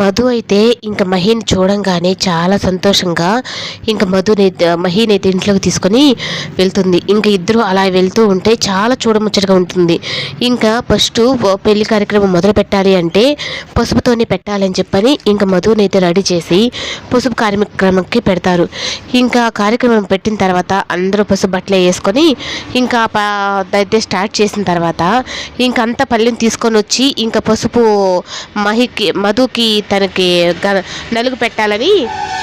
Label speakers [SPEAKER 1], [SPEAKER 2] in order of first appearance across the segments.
[SPEAKER 1] మధు అయితే ఇంకా మహిని చూడంగానే చాలా సంతోషంగా ఇంకా మధుని మహిని అయితే ఇంట్లోకి తీసుకొని వెళ్తుంది. ఇంకా ఇద్దరు అలా వెళ్తూ ఉంటే చాలా చూడముచ్చటగా ఉంటుంది. ఇంకా ఫస్ట్ పెళ్ళి కార్యక్రమం మొదలు పెట్టాలి అంటే పసుపుతోనే పెట్టాలని చెప్పని ఇంకా మధుని అయితే రెడీ చేసి పసుపు కార్యక్రమంకి పెడతారు. ఇంకా కార్యక్రమం పెట్టిన తర్వాత అందరూ పసుపు బట్టలు వేసుకొని ఇంకా అయితే స్టార్ట్ చేసిన తర్వాత ఇంకా అంత పల్లెని తీసుకొని వచ్చి ఇంకా పసుపు మహికి మధుకి తనకి గ- నలుగు పెట్టాలని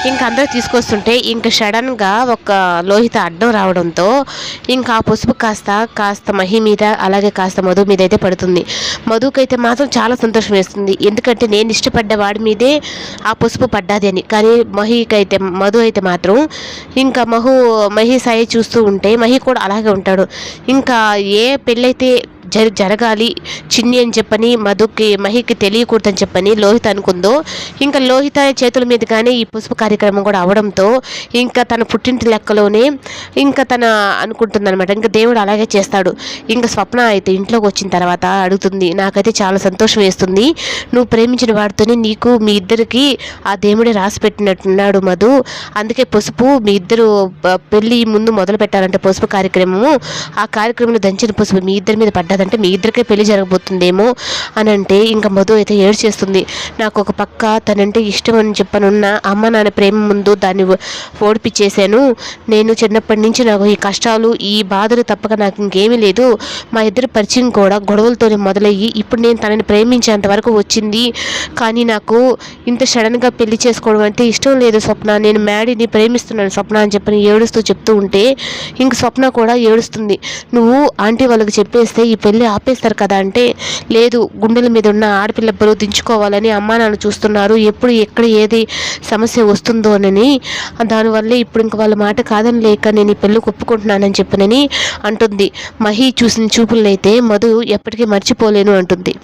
[SPEAKER 1] ఇంక అందరూ తీసుకొస్తుంటే ఇంకా సడన్గా ఒక లోహిత అడ్డం రావడంతో ఇంకా ఆ పసుపు కాస్త కాస్త మహి మీద అలాగే కాస్త మధు మీద అయితే పడుతుంది. మధుకైతే మాత్రం చాలా సంతోషం వేస్తుంది. ఎందుకంటే నేను ఇష్టపడ్డ వాడి మీదే ఆ పసుపు పడ్డాది అని. కానీ మహికైతే అయితే మధు అయితే మాత్రం ఇంకా మహు మహి సాయి చూస్తూ ఉంటే మహి కూడా అలాగే ఉంటాడు. ఇంకా ఏ పెళ్ళైతే జర జరగాలి. చిన్ని అని చెప్పని మధుకి మహికి తెలియకూడదని చెప్పని లోహిత అనుకుందో ఇంకా లోహిత చేతుల మీదుగానే ఈ పసుపు కార్యక్రమం కూడా అవడంతో ఇంకా తన పుట్టింటి లెక్కలోనే ఇంకా తన అనుకుంటుందన్నమాట. ఇంకా దేవుడు అలాగే చేస్తాడు. ఇంకా స్వప్న అయితే ఇంట్లోకి వచ్చిన తర్వాత అడుగుతుంది నాకైతే చాలా సంతోషం వేస్తుంది. నువ్వు ప్రేమించిన వాడితోనే నీకు మీ ఇద్దరికి ఆ దేవుడే రాసి పెట్టినట్టున్నాడు మధు. అందుకే పసుపు మీ ఇద్దరు పెళ్ళి ముందు మొదలు పెట్టాలంటే పసుపు కార్యక్రమము. ఆ కార్యక్రమంలో దంచిన పసుపు మీ ఇద్దరి మీద పడ్డదంటే మీ ఇద్దరికే పెళ్ళి జరగబోతుందేమో అని అంటే ఇంకా మధు అయితే ఏడ్చేస్తుంది. నాకు ఒక పక్క తనంటే ఇష్టం అని చెప్పనున్న అమ్మ నాన్న ప్రేమ ముందు దాన్ని ఓ- నేను చిన్నప్పటి నుంచి నాకు ఈ కష్టాలు ఈ బాధలు తప్పక నాకు ఇంకేమీ లేదు. మా ఇద్దరి పరిచయం కూడా గొడవలతోనే మొదలయ్యి ఇప్పుడు నేను తనని ప్రేమించేంత వరకు వచ్చింది. కానీ నాకు ఇంత సడన్గా పెళ్ళి చేసుకోవడం అంటే ఇష్టం లేదు స్వప్న. నేను మ్యాడీని ప్రేమిస్తున్నాను స్వప్న అని చెప్పని ఏడుస్తూ చెప్తూ ఉంటే ఇంక స్వప్న కూడా ఏడుస్తుంది. నువ్వు ఆంటీ వాళ్ళకి చెప్పేస్తే ఈ పెళ్ళి ఆపేస్తారు కదా అంటే లేదు గుండెల మీద ఉన్న ఆడపిల్ల బరువు దించుకోవాలని అమ్మా నాన్న చూస్తున్నారు ఎప్పుడు ఎక్కడ ఏది సమస్య వస్తుందో అని దానివల్లే ఇప్పుడు ఇంక వాళ్ళ మాట కాదని లేక నేను ఈ పెళ్ళి ఒప్పుకుంటున్నానని చెప్పనని అంటుంది. మహి చూసిన చూపులనైతే మధు ఎప్పటికీ మర్చిపోలేను అంటుంది.